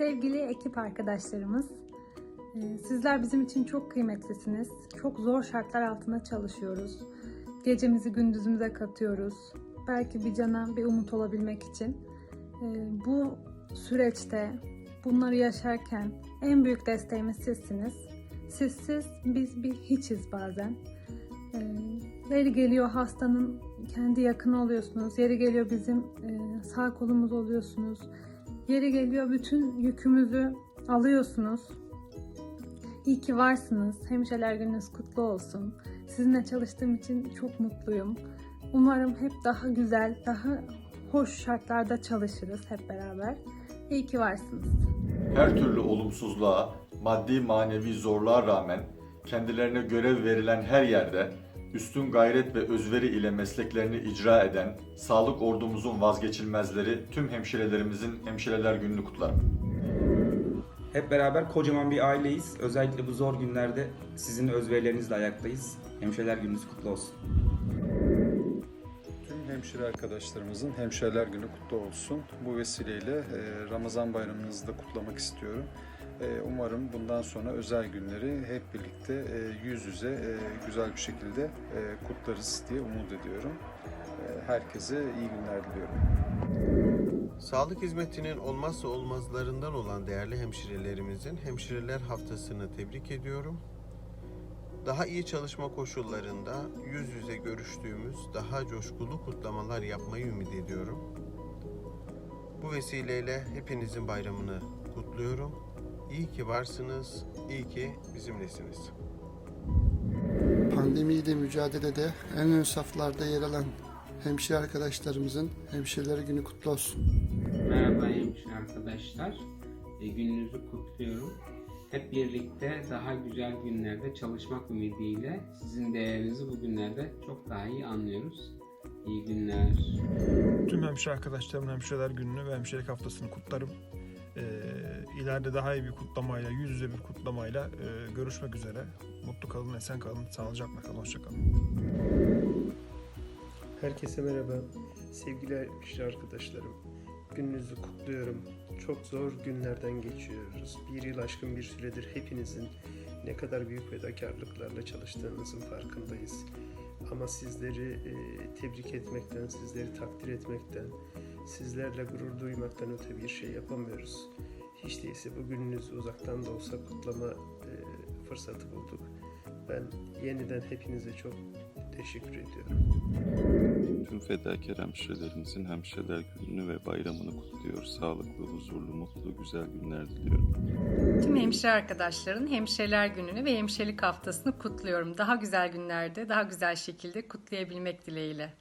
Sevgili ekip arkadaşlarımız, e, sizler bizim için çok kıymetlisiniz. Çok zor şartlar altında çalışıyoruz. Gecemizi gündüzümüze katıyoruz. Belki bir cana bir umut olabilmek için. E, Bu süreçte bunları yaşarken en büyük desteğimiz sizsiniz. Sizsiz biz bir hiçiz bazen. E, Yeri geliyor hastanın kendi yakını oluyorsunuz. Yeri geliyor bizim sağ kolumuz oluyorsunuz. Yeri geliyor bütün yükümüzü alıyorsunuz. İyi ki varsınız. Hemşireler gününüz kutlu olsun. Sizinle çalıştığım için çok mutluyum. Umarım hep daha güzel, daha hoş şartlarda çalışırız hep beraber. İyi ki varsınız. Her türlü olumsuzluğa, maddi manevi zorluğa rağmen kendilerine görev verilen her yerde üstün gayret ve özveri ile mesleklerini icra eden sağlık ordumuzun vazgeçilmezleri tüm hemşirelerimizin hemşireler gününü kutlarım. Hep beraber kocaman bir aileyiz. Özellikle bu zor günlerde sizin özverilerinizle ayaktayız. Hemşireler gününüz kutlu olsun. Tüm hemşire arkadaşlarımızın Hemşireler Günü kutlu olsun. Bu vesileyle e, Ramazan bayramınızı da kutlamak istiyorum. E, Umarım bundan sonra özel günleri hep birlikte e, yüz yüze e, güzel bir şekilde kutlarız diye umut ediyorum. Herkese iyi günler diliyorum. Sağlık hizmetinin olmazsa olmazlarından olan değerli hemşirelerimizin Hemşireler Haftası'nı tebrik ediyorum. Daha iyi çalışma koşullarında yüz yüze görüştüğümüz daha coşkulu kutlamalar yapmayı ümit ediyorum. Bu vesileyle hepinizin bayramını kutluyorum. İyi ki varsınız, iyi ki bizimlesiniz. Pandemiyle mücadelede en ön saflarda yer alan hemşire arkadaşlarımızın hemşireleri günü kutlu olsun. Merhaba hemşire arkadaşlar. E, gününüzü kutluyorum. Hep birlikte daha güzel günlerde çalışmak ümidiyle sizin değerinizi bu günlerde çok daha iyi anlıyoruz. İyi günler. Tüm hemşire arkadaşlarımın hemşireler gününü ve hemşirelik haftasını kutlarım. Ee, ileride daha iyi bir kutlamayla, yüz yüze bir kutlamayla e, görüşmek üzere. Mutlu kalın, esen kalın, sağlıcakla kalın, hoşça kalın. Herkese merhaba. Sevgili hemşire arkadaşlarım. Gününüzü kutluyorum. Çok zor günlerden geçiyoruz. Bir yıl aşkın bir süredir hepinizin ne kadar büyük fedakarlıklarla çalıştığınızın farkındayız. Ama sizleri e, tebrik etmekten, sizleri takdir etmekten, sizlerle gurur duymaktan öte bir şey yapamıyoruz. Hiç değilse bu gününüzü uzaktan da olsa kutlama e, fırsatı bulduk. Ben yeniden hepinize çok teşekkür ediyorum. Tüm fedakar hemşirelerimizin hemşireler gününü ve bayramını kutluyor. Sağlıklı, huzurlu, mutlu, güzel günler diliyorum. Tüm hemşire arkadaşların hemşireler gününü ve hemşirelik haftasını kutluyorum. Daha güzel günlerde, daha güzel şekilde kutlayabilmek dileğiyle.